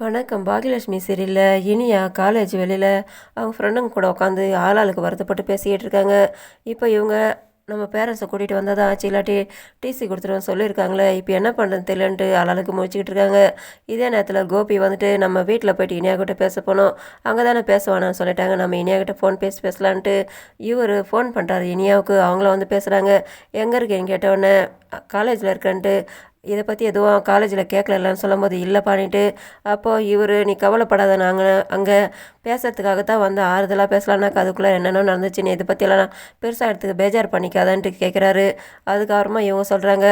வணக்கம். பாகியலட்சுமி சீரியலில் இனியா காலேஜ் வெளியில் அவங்க ஃப்ரெண்டுங்க கூட உட்காந்து ஆளாளுக்கு வருத்தப்பட்டு பேசிக்கிட்டு இருக்காங்க. இப்போ இவங்க நம்ம பேரண்ட்ஸை கூட்டிகிட்டு வந்தால் தான் ஆச்சு இல்லாட்டி டிசி கொடுத்துருவோம் சொல்லியிருக்காங்களே இப்போ என்ன பண்ணுறது தெரியலன்ட்டு ஆளாளுக்கு முடிச்சுக்கிட்டு இருக்காங்க. இதே நேரத்தில் கோபி வந்துட்டு நம்ம வீட்டில் போயிட்டு இனியா கிட்ட பேச போனோம். அங்கே தானே பேச வேணாம்னு சொல்லிட்டாங்க. நம்ம இனியா கிட்ட ஃபோன் பேசி பேசலான்ட்டு இவர் ஃபோன் பண்ணுறாரு இனியாவுக்கு. அவங்கள வந்து பேசுகிறாங்க எங்கே இருக்கேன்னு கேட்டவுடனே காலேஜில் இருக்கேன்ட்டு இதை பற்றி எதுவும் காலேஜில் கேட்கலன்னு சொல்லும்போது இல்லை பண்ணிட்டு அப்போது இவர் நீ கவலைப்படாத நாங்கள் அங்கே பேசுகிறதுக்காக தான் வந்து ஆறுதலாக பேசலான்னாக்கா அதுக்குள்ளே என்னென்ன நடந்துச்சு. நீ இதை பற்றியெல்லாம் பெருசாக எடுத்துக்க பேஜார் பண்ணிக்காதான்ட்டு கேட்குறாரு அதுக்கப்புறமா இவங்க சொல்கிறாங்க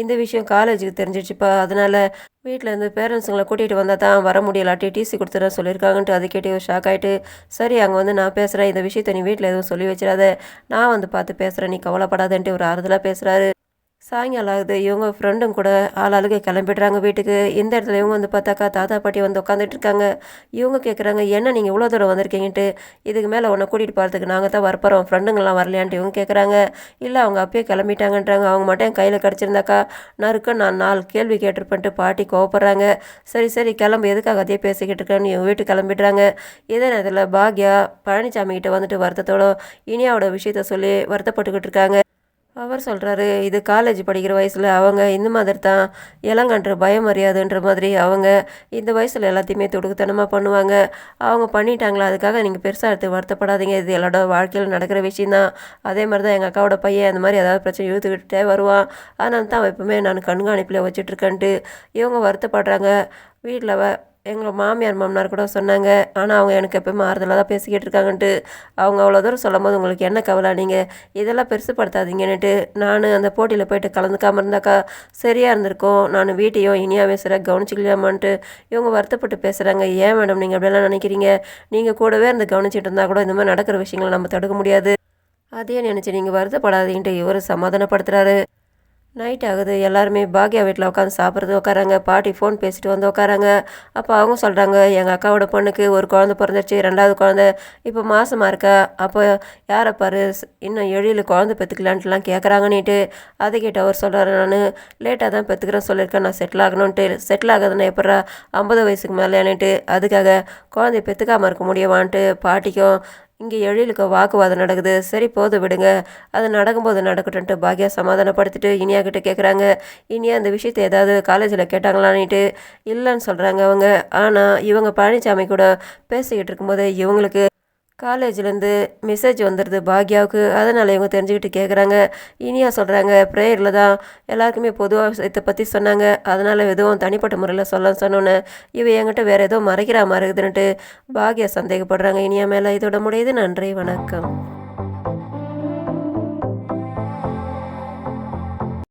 இந்த விஷயம் காலேஜுக்கு தெரிஞ்சிடுச்சுப்பா. அதனால் வீட்டில் இருந்து பேரண்ட்ஸுங்களை கூட்டிகிட்டு வந்தால் தான் வர முடியலாட்டி டிசி கொடுத்துட சொல்லியிருக்காங்கன்ட்டு அது கேட்டு ஷாக் ஆகிட்டு சரி அங்கே வந்து நான் பேசுகிறேன் இந்த விஷயத்தை நீ வீட்டில் எதுவும் சொல்லி வச்சிடாத. நான் வந்து பார்த்து பேசுகிறேன் நீ கவலைப்படாதன்ட்டு ஒரு ஆறுதலாக பேசுகிறாரு சாயங்காலம் ஆகுது இவங்க ஃப்ரெண்டும் கூட ஆளாளுக்கு கிளம்பிடுறாங்க வீட்டுக்கு. இந்த இடத்துல இவங்க வந்து பார்த்தாக்கா தாத்தா பாட்டி வந்து உட்காந்துட்டு இருக்காங்க இவங்க கேட்குறாங்க என்ன நீங்கள் இவ்வளோ தூரம் வந்திருக்கீங்கன்ட்டு? இதுக்கு மேலே உன்னை கூட்டிகிட்டு போகிறதுக்கு நாங்கள் தான் வரப்போகிறோம் ஃப்ரெண்டுங்களாம் வரலையான்ட்டு இவங்க கேட்குறாங்க இல்லை அவங்க அப்பயே கிளம்பிட்டாங்கன்றாங்க. அவங்க மட்டும் என் கையில் கிடச்சிருந்தாக்கா நறுக்க நான் நாலு கேள்வி கேட்டிருப்பேன்ட்டு பாட்டி கோவப்படுறாங்க. சரி சரி கிளம்பு. எதுக்காக அதே பேசிக்கிட்டு இருக்கேன்னு இவங்க வீட்டுக்கு கிளம்பிடுறாங்க. இதே நேரத்தில் பாக்யா பழனிசாமி கிட்ட வந்துட்டு வருத்தத்தோட இனியாவோட விஷயத்த சொல்லி வருத்தப்பட்டுக்கிட்டு இருக்காங்க. அவர் சொல்கிறாரு இது காலேஜ் படிக்கிற வயசில் அவங்க இந்த மாதிரி தான் இளங்கன்ற பயம் அறியாதுன்ற மாதிரி அவங்க இந்த வயசில் எல்லாத்தையுமே துடுக்குத்தனமாக பண்ணுவாங்க. அவங்க பண்ணிட்டாங்களா? அதுக்காக நீங்கள் பெருசாக எடுத்து வருத்தப்படாதீங்க. இது எல்லாரோட வாழ்க்கையில் நடக்கிற விஷயந்தான் அதே மாதிரி தான் எங்கள் அக்காவோட பையன் அந்த மாதிரி ஏதாவது பிரச்சனை இழுத்துக்கிட்டே வருவான். அதனால தான் எப்பவுமே நான் கண்காணிப்பில் வச்சுட்ருக்கேன்ட்டு இவங்க வருத்தப்படுறாங்க. வீட்டில் எங்கள் மாமியார் மாமனார் கூட சொன்னாங்க. ஆனால் அவங்க எனக்கு எப்போயுமே ஆறுதலாக தான் பேசிக்கிட்டு இருக்காங்கன்ட்டு அவங்க அவ்வளோ தூரம் சொல்லும் போது உங்களுக்கு என்ன கவலை? நீங்கள் இதெல்லாம் பெருசுப்படுத்தாதீங்கன்னுட்டு நான் அந்த போட்டியில் போயிட்டு கலந்துக்காமல் இருந்தாக்கா சரியாக இருந்திருக்கும். நான் வீட்டையும் இனியாவே சரியாக கவனிச்சிக்கலாமான்ட்டு இவங்க வருத்தப்பட்டு பேசுகிறாங்க ஏன் மேடம் நீங்கள் அப்படிலாம் நினைக்கிறீங்க? நீங்கள் கூடவே இருந்து கவனிச்சிட்டு இருந்தால் கூட இந்த மாதிரி நடக்கிற விஷயங்களை நம்ம தடுக்க முடியாது. அதே நினச்சி நீங்கள் வருத்தப்படாதீங்கன்ட்டு இவர் சமாதானப்படுத்துகிறாரு நைட் ஆகுது. எல்லாருமே பாக்யா வீட்டில் உட்காந்து சாப்பிட்றது உட்காராங்க பாட்டி ஃபோன் பேசிட்டு வந்து உட்காராங்க அப்போ அவங்க சொல்கிறாங்க எங்கள் அக்காவோட பொண்ணுக்கு ஒரு குழந்த பிறந்துச்சு ரெண்டாவது குழந்த. இப்போ மாதமாக இருக்கா? அப்போ யாரை பாரு? இன்னும் எழியில் குழந்த பெற்றுக்கலான்ட்டுலாம் கேட்குறாங்கன்னுட்டு அதை கேட்டு அவர் சொல்கிறாரு நான் லேட்டாக தான் பெற்றுக்கிறேன் சொல்லியிருக்கேன். நான் செட்டில் ஆகணும்ன்ட்டு. செட்டில் ஆகுதுன்னா எப்படா ஐம்பது வயசுக்கு மேலேன்னுட்டு. அதுக்காக குழந்தைய பெற்றுக்காமல் இருக்க முடியுமான்ட்டு பாட்டிக்கும் இங்கே எழிலுக்கு வாக்குவாதம் நடக்குது. சரி போது விடுங்க. அது நடக்கும்போது நடக்கட்டும்ட்டு பாக்யா சமாதானப்படுத்திட்டு இனியா கிட்ட கேட்குறாங்க இனியா அந்த விஷயத்தை ஏதாவது காலேஜில் கேட்டாங்களான்னுட்டு இல்லைன்னு சொல்கிறாங்க அவங்க. ஆனால் இவங்க பழனிசாமி கூட பேசிக்கிட்டு இருக்கும்போது இவங்களுக்கு காலேஜ்லேருந்து மெசேஜ் வந்துடுது பாக்யாவுக்கு. அதனால் இவங்க தெரிஞ்சுக்கிட்டு கேட்குறாங்க இனியா சொல்கிறாங்க ப்ரேயரில் தான் எல்லாருக்குமே பொதுவாக இதை பற்றி சொன்னாங்க. அதனால் எதுவும் தனிப்பட்ட முறையில் சொல்ல சொன்னோன்னே இவ என்கிட்ட வேறு ஏதோ மறைக்கிறா மறைக்குதுன்ட்டு பாக்யா சந்தேகப்படுறாங்க. இனியா மேலே இதோட முடியுது. நன்றி வணக்கம்.